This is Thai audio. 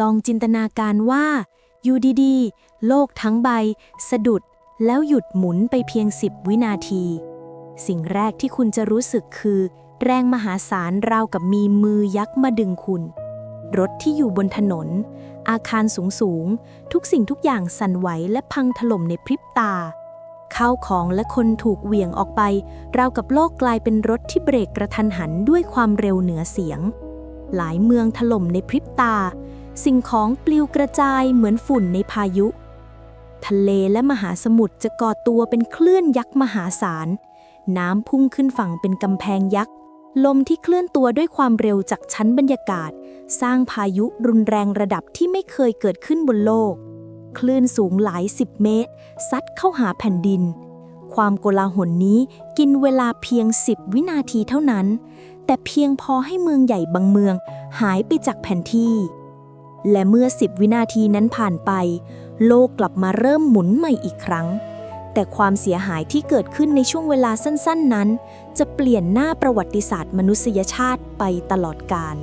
ลองจินตนาการว่า อยู่ดีๆ โลกทั้งใบ สะดุด แล้วหยุดหมุนไปเพียง10วินาที สิ่งแรกที่คุณจะรู้สึกคือ แรงมหาศาลราวกับมีมือยักษ์มาดึงคุณ รถที่อยู่บนถนน อาคารสูงๆทุกสิ่งทุกอย่างสั่นไหวและพังถล่มในพริบตา ข้าวของและคนถูกเหวี่ยงออกไป ราวกับโลกกลายเป็นรถที่เบรกกระทันหันด้วยความเร็วเหนือเสียง หลายเมืองถล่มในพริบตา สิ่งของปลิวกระจายเหมือนฝุ่นในพายุ ทะเลและมหาสมุทรจะก่อตัวเป็นคลื่นยักษ์มหาศาล น้ำพุ่งขึ้นฝั่งเป็นกำแพงยักษ์ ลมที่เคลื่อนตัวด้วยความเร็วจากชั้นบรรยากาศ สร้างพายุรุนแรงระดับที่ไม่เคยเกิดขึ้นบนโลก คลื่นสูงหลายสิบเมตร ซัดเข้าหาแผ่นดิน ความโกลาหลนี้กินเวลาเพียง10วินาทีเท่านั้น แต่เพียงพอให้เมืองใหญ่บางเมือง หายไปจากแผนที่ และเมื่อสิบวินาทีนั้นผ่านไป โลกกลับมาเริ่มหมุนใหม่อีกครั้ง แต่ความเสียหายที่เกิดขึ้นในช่วงเวลาสั้น ๆ นั้น จะเปลี่ยนหน้าประวัติศาสตร์มนุษยชาติไปตลอดกาล